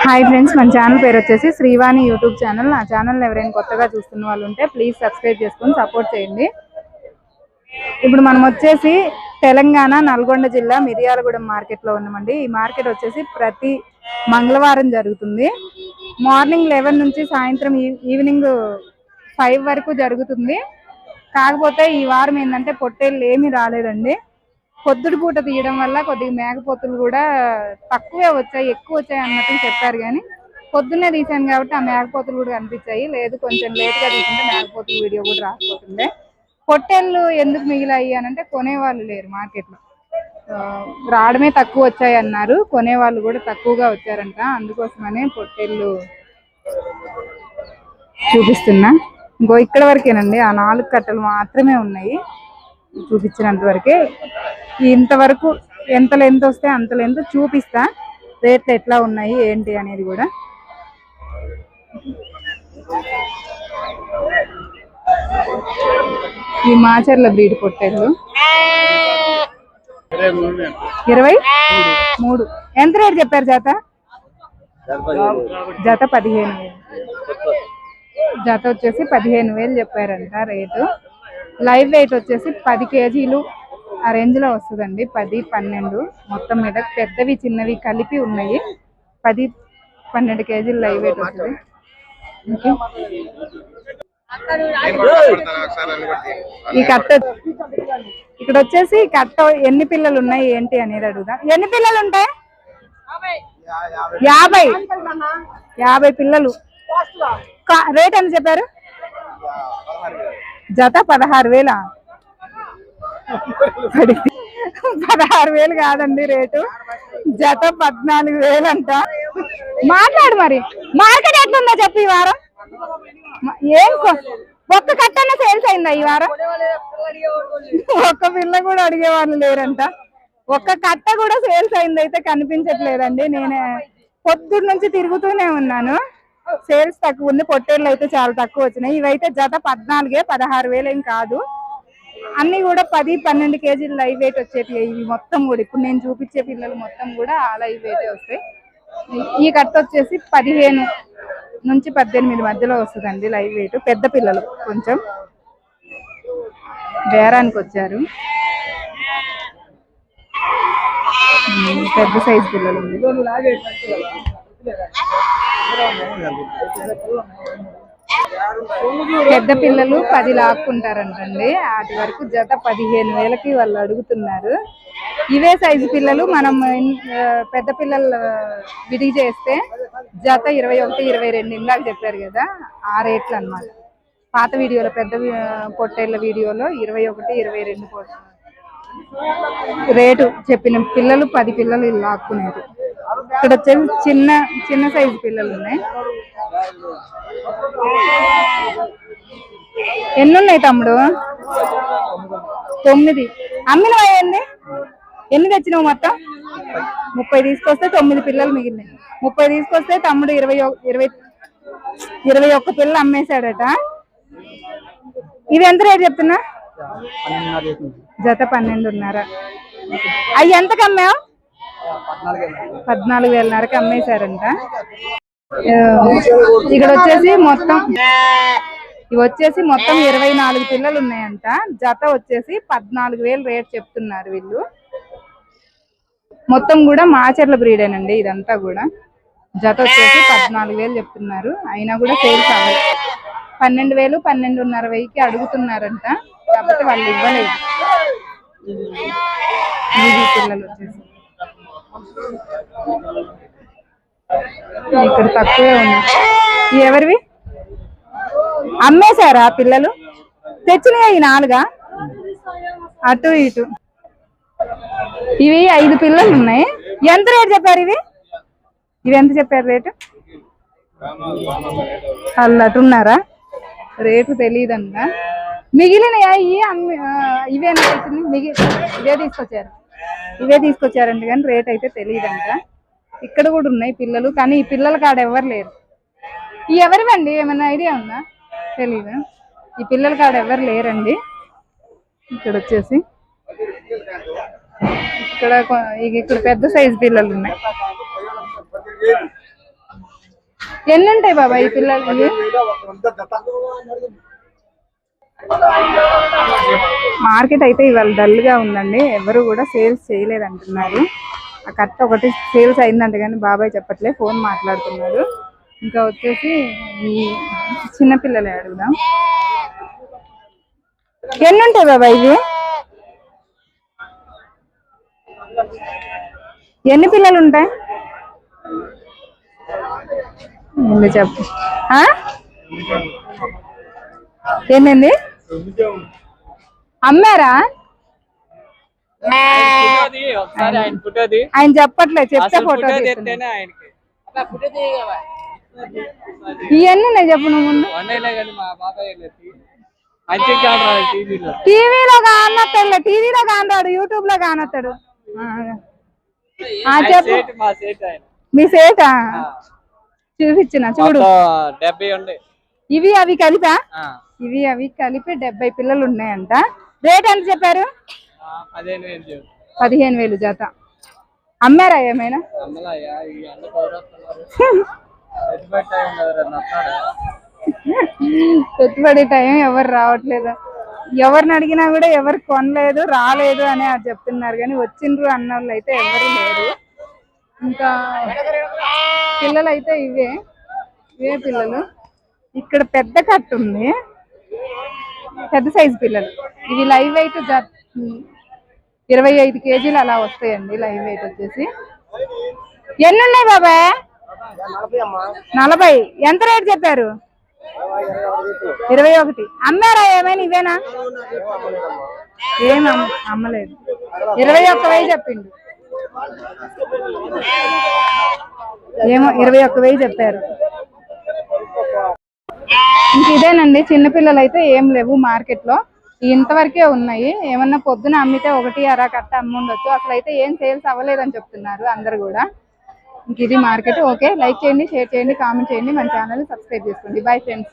Hi friends మన channel పేరు వచ్చేసి శ్రీవాణి యూట్యూబ్ ఛానల్ నా ఛానల్ ఎవరైనా కొత్తగా చూస్తున్న వాళ్ళు ఉంటే ప్లీజ్ సబ్స్క్రైబ్ చేసుకొని సపోర్ట్ చేయండి. ఇప్పుడు మనం వచ్చేసి తెలంగాణ నల్గొండ జిల్లా మిరియాలగూడెం మార్కెట్లో ఉన్నామండి. ఈ మార్కెట్ వచ్చేసి ప్రతి మంగళవారం జరుగుతుంది. మార్నింగ్ లెవెన్ నుంచి సాయంత్రం ఈ- ఈవినింగ్ ఫైవ్ వరకు జరుగుతుంది. కాకపోతే ఈ వారం ఏంటంటే పొట్టేళ్ళు ఏమీ రాలేదండి. పొద్దుడు పూట తీయడం వల్ల కొద్దిగా మేకపోతులు కూడా తక్కువే వచ్చాయి ఎక్కువ వచ్చాయి అన్నట్టు చెప్పారు కానీ పొద్దున్నే తీసాను కాబట్టి ఆ మేకపోతులు కూడా కనిపించాయి. లేదు కొంచెం లేట్గా తీసుకుంటే మేకపోతుల వీడియో కూడా రాకపోతుండే. పొట్టేళ్ళు ఎందుకు మిగిలాయి అని అంటే కొనేవాళ్ళు లేరు మార్కెట్లో రావడమే తక్కువ వచ్చాయి అన్నారు. కొనేవాళ్ళు కూడా తక్కువగా వచ్చారంట. అందుకోసమనే పొట్టేళ్ళు చూపిస్తున్నా. ఇంకో ఇక్కడ వరకేనండి. ఆ నాలుగు కట్టలు మాత్రమే ఉన్నాయి. చూపించినంత వరకే. ఇంతవరకు ఎంత లెంత్ వస్తే అంత లెంత్ చూపిస్తా. రేట్లు ఎట్లా ఉన్నాయి ఏంటి అనేది కూడా. ఈ మాచర్ల బ్రీడ్ పొట్టేళ్ళు. ఇరవై? మూడు. ఎంత రేట్ చెప్పారు జాత? జత పదిహేను వేలు. జత వచ్చేసి పదిహేను వేలు చెప్పారంట రేటు. లైవ్ వెయిట్ వచ్చేసి పది కేజీలు ఆ రేంజ్లో వస్తుందండి. పది పన్నెండు మొత్తం మీద పెద్దవి చిన్నవి కలిపి ఉన్నాయి. పది పన్నెండు కేజీలు లైవ్ వెయిట్ వస్తుంది. ఈ కట్ట ఇక్కడ వచ్చేసి కట్ట ఎన్ని పిల్లలు ఉన్నాయి ఏంటి అనేది అడుగుదాం. ఎన్ని పిల్లలు ఉంటాయి? యాభై. యాభై పిల్లలు. రేట్ ఎంత చెప్పారు? జత పదహారు వేలా? పదహారు వేలు కాదండి రేటు. జత పద్నాలుగు వేలు అంట మాట్లాడు మరి. మార్కెట్ ఎట్లుందో చెప్పు ఈ వారం. ఏం ఒక్క కట్టన్న సేల్స్ అయిందా ఈ వారం? ఒక్క పిల్ల కూడా అడిగేవాళ్ళు లేరంట. ఒక్క కట్ట కూడా సేల్స్ అయింది అయితే కనిపించట్లేదండి. నేనే పొద్దున్న నుంచి తిరుగుతూనే ఉన్నాను. సేల్స్ తక్కువ ఉంది. పొట్టేళ్ళు అయితే చాలా తక్కువ వచ్చినాయి. ఇవైతే జత పద్నాలుగే పదహారు వేలు ఏం కాదు. అన్ని కూడా పది పన్నెండు కేజీలు లైవ్ వెయిట్ వచ్చేటి ఇవి మొత్తం కూడా. ఇప్పుడు నేను చూపించే పిల్లలు మొత్తం కూడా ఆ లైవ్ వెయిటే వస్తాయి. ఈ కట్ట వచ్చేసి పదిహేను నుంచి పద్దెనిమిది మధ్యలో వస్తుందండి లైవ్ వెయిట్ పెద్ద పిల్లలు కొంచెం. బేరానికి వచ్చారు. పెద్ద సైజు పిల్లలు. ఉంది పెద్ద పిల్లలు పది లాక్కుంటారంటండి. వాటి వరకు జత పదిహేను వేలకి వాళ్ళు అడుగుతున్నారు. ఇవే సైజు పిల్లలు మనం పెద్ద పిల్లలు విడిగి చేస్తే జత ఇరవై ఒకటి ఇరవై రెండు ఇందాక చెప్పారు కదా ఆ రేట్లు అన్నమాట. పాత వీడియోలో పెద్ద పొట్టేళ్ళ వీడియోలో ఇరవై ఒకటి ఇరవై రెండు రేటు చెప్పిన పిల్లలు పది పిల్లలు లాక్కునేది. ఇక్కడ వచ్చేసి చిన్న చిన్న సైజు పిల్లలు ఉన్నాయి. ఎన్ని ఉన్నాయి తమ్ముడు? తొమ్మిది. అమ్మిన అయ్యింది ఎన్ని తెచ్చినావు మొత్తం? ముప్పై తీసుకొస్తే తొమ్మిది పిల్లలు మిగిలినాయి. ముప్పై తీసుకొస్తే తమ్ముడు ఇరవై ఇరవై ఇరవై ఒక్క పిల్లలు అమ్మేశాడట. ఇది ఎంత రేటు చెప్తున్నా? జత పన్నెండున్నర. అవి ఎంతకు అమ్మావు? పద్నాలుగు వేలన్నరకి అమ్మేశారంట. ఇక్కడ వచ్చేసి మొత్తం ఇవి వచ్చేసి మొత్తం ఇరవై నాలుగు పిల్లలు ఉన్నాయంట జత వచ్చేసి పద్నాలుగు వేలు రేట్ చెప్తున్నారు వీళ్ళు. మొత్తం కూడా మాచర్ల బ్రీడేనండి ఇదంతా కూడా. జత వచ్చేసి పద్నాలుగు వేలు చెప్తున్నారు. అయినా కూడా సేల్స్ అవ్వదు పన్నెండు వేలు పన్నెండున్నర వెయ్యికి అడుగుతున్నారంట. కాబట్టి వాళ్ళు ఇవ్వలేదు. పిల్లలు వచ్చేసి. ఇక్కడ తక్కువే ఉంది. ఎవరివి? అమ్మేశారా పిల్లలు? తెచ్చినాయి ఈ నాలుగా? అటు ఇటు. ఇవి ఐదు పిల్లలు ఉన్నాయి. ఎంత రేటు చెప్పారు ఇవి? ఇవి ఎంత చెప్పారు రేటు? వాళ్ళు అటున్నారా? రేటు తెలియదంట మిగిలినయా ఇవి అమ్మి ఇవేనా ఇవే తీసుకొచ్చారు. ఇవే తీసుకొచ్చారంట కానీ రేట్ అయితే తెలియదంట ఇక్కడ కూడా ఉన్నాయి పిల్లలు కానీ ఈ పిల్లల కాడ ఎవరు లేరు. ఈ ఎవరివండి? ఏమైనా ఐడియా ఉందా? తెలీదు? ఈ పిల్లల కాడ ఎవరు లేరండి? ఇక్కడ వచ్చేసి. ఇక్కడ ఇక్కడ పెద్ద సైజు పిల్లలు ఉన్నాయి. ఎన్ని ఉంటాయి బాబా ఈ పిల్లలు మార్కెట్ అయితే ఇవాళ డల్గా ఉందండి. ఎవరు కూడా సేల్స్ చేయలేదు అంటున్నారు ఆ కట్ట ఒకటి సేల్స్ అయిందంట కానీ బాబాయ్ చెప్పట్లే ఫోన్ మాట్లాడుతున్నాడు. ఇంకా వచ్చేసి ఈ చిన్న పిల్లలే అడుగుదాం. ఎన్ని ఉంటాయి బాబా ఇవి? ఎన్ని పిల్లలు ఉంటాయి? చెప్పు. ఏంటండి అమ్మారా? ఆయన చెప్పట్లే చెప్తే ఫోటో ఇవన్నీ నేను చెప్పు నువ్వు ముందు. టీవీలో. టీవీలో కానొస్తాడు టీవీలో కానరాడు యూట్యూబ్లో కానొస్తాడు ఆ. ఆ చెప్పు. మా సేట్ ఆయన. మీ సేటా? చూపించిన చూడు. డెబ్బై ఇవి అవి కలిపా? ఆ, ఇవి అవి కలిపి డెబ్బై పిల్లలు ఉన్నాయంట. రేట్ ఎంత చెప్పారు? పదిహేను వేలు జత అమ్మారా ఏమైనా పెట్టుబడి టైం ఎవరు రావట్లేదు. ఎవరిని అడిగినా కూడా ఎవరు కొనలేదు రాలేదు అని అది చెప్తున్నారు. కానీ వచ్చిండ్రు అన్న వాళ్ళు అయితే ఎవరు లేరు. ఇంకా పిల్లలు అయితే ఇవే. ఇవే పిల్లలు. ఇక్కడ పెద్ద కట్ట ఉంది పెద్ద సైజు పిల్లలు. ఇవి లైవ్ జ ఇరవై ఐదు కేజీలు అలా వస్తాయండి లైవ్ వెయిట్ వచ్చేసి. ఎన్ని ఉన్నాయి బాబాయ్ నలభై. ఎంత రేట్ చెప్పారు? ఇరవై ఒకటి. అమ్మారా ఏమైనా ఇవేనా? ఏం అమ్మలేదు. ఇరవై ఒక్క వెయ్యి చెప్పిండు. ఏమో ఇరవై ఒక్క వెయ్యి చెప్పారు. ఇంక ఇదేనండి చిన్నపిల్లలు అయితే ఏం లేవు మార్కెట్లో ఇంతవరకే ఉన్నాయి. ఏమన్నా పొద్దున అమ్మితే ఒకటి అర కట్ట అమ్ముండొచ్చు అసలు అయితే ఏం సేల్స్ అవ్వలేదని చెప్తున్నారు అందరు కూడా. ఇంక ఇది మార్కెట్. ఓకే లైక్ చేయండి షేర్ చేయండి కామెంట్ చేయండి. మన ఛానల్ సబ్స్క్రైబ్ చేసుకోండి. Bye friends